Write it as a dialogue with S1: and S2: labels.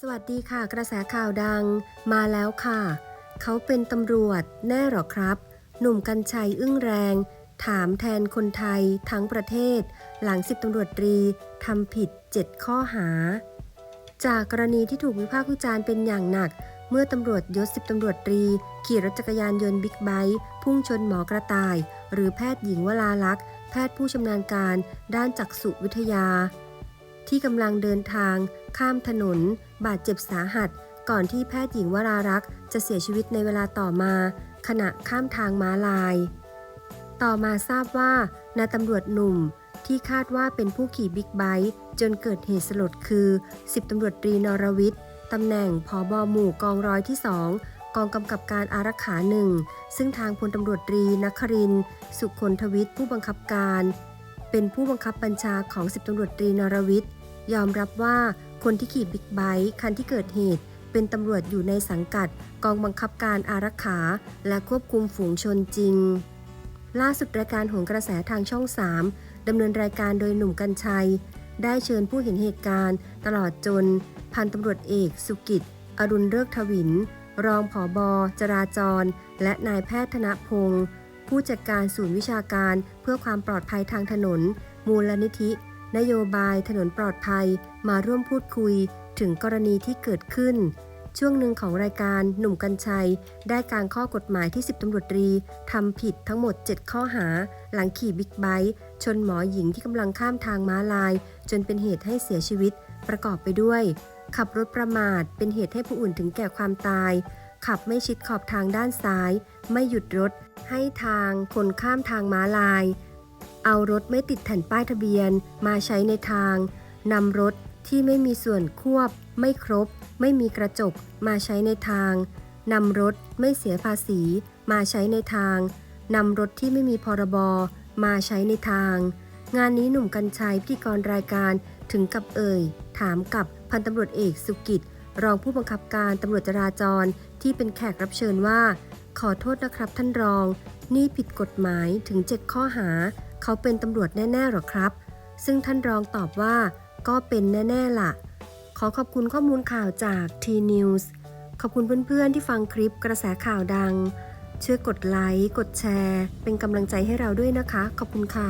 S1: สวัสดีค่ะ กระแสข่าวดังมาแล้วค่ะ เขาเป็นตำรวจแน่หรอครับ หนุ่มกัญชัยอึ้งแรง ถามแทนคนไทยทั้งประเทศ หลังสิบตำรวจตรีทำผิด 7 ข้อหา จากกรณีที่ถูกวิพากษ์วิจารณ์เป็นอย่างหนัก เมื่อตำรวจยศสิบตำรวจตรี ขี่รถจักรยานยนต์บิ๊กไบค์พุ่งชนหมอกระต่าย หรือแพทย์หญิงวราลักษ์แพทย์ผู้ชำนาญการด้านจักษุวิทยา ที่กำลังเดินทาง ข้ามถนน บาดเจ็บสาหัส ก่อนที่แพทย์หญิงวรารักษ์จะเสียชีวิตในเวลาต่อมา ขณะข้ามทางม้าลาย ต่อมาทราบว่านายตำรวจหนุ่มที่คาดว่าเป็นผู้ขี่บิ๊กไบค์จนเกิดเหตุสลดคือ 10ตำรวจตรีนรวิทย์ตำแหน่งผอบอหมู่กองร้อยที่2กองกำกับการอารักขาหนึ่งซึ่งทางพลตำรวจตรีนคริน สุคนทวิทย์ผู้บังคับการ เป็นผู้บังคับบัญชาของสิบตำรวจตรีนรวิทย์ยอมรับว่า คนที่ขี่บิ๊กไบค์คันที่เกิดเหตุ เป็นตำรวจอยู่ในสังกัด กองบังคับการอารักขา และควบคุมฝูงชนจริง ล่าสุดรายการโหนกระแสทางช่อง 3ดำเนินรายการโดยหนุ่มกัญชัย ได้เชิญผู้เห็นเหตุการณ์ ตลอดจน พันตำรวจเอก สุกิจ อรุณเลิกทวิน รองผอบอจราจร และนายแพทย์ธนพงศ์ผู้จัดการศูนย์วิชาการเพื่อความปลอดภัยทางถนน มูลนิธิ นโยบายถนนปลอดภัยมาร่วมพูดคุยถึงกรณีที่เกิดขึ้น ช่วงหนึ่งของรายการหนุ่มกัญชัย ได้การข้อกฎหมายที่ 10ตำรวจตรีทำผิดทั้งหมด 7 ข้อหา หลังขี่บิ๊กไบค์ชนหมอหญิงที่กำลังข้ามทางม้าลาย จนเป็นเหตุให้เสียชีวิต ประกอบไปด้วย ขับรถประมาทเป็นเหตุให้ผู้อื่นถึงแก่ความตาย ขับไม่ชิดขอบทางด้านซ้าย ไม่หยุดรถ ให้ทางคนข้ามทางม้าลาย เอารถไม่ติดแผ่นป้ายทะเบียนมาใช้ในทาง นำรถที่ไม่มีส่วนควบ ไม่ครบ ไม่มีกระจกมาใช้ในทาง นำรถไม่เสียภาษี มาใช้ในทาง นำรถที่ไม่มีพรบมาใช้ในทาง งานนี้หนุ่มกัญชัยพิธีกรรายการถึงกับเอ่ย ถามกับพันตำรวจเอกสุกิจ รองผู้บังคับการตำรวจจราจรที่เป็นแขกรับเชิญว่า ขอโทษนะครับท่านรอง นี่ผิดกฎหมายถึง7ข้อหา เขาเป็นตำรวจแน่ๆหรอครับ ซึ่งท่านรองตอบว่า ก็เป็นแน่ๆล่ะ ขอขอบคุณข้อมูลข่าวจาก T-News ขอบคุณเพื่อนๆที่ฟังคลิปกระแสข่าวดัง ช่วยกดไลค์ กดแชร์ เป็นกำลังใจให้เราด้วยนะคะ ขอบคุณค่ะ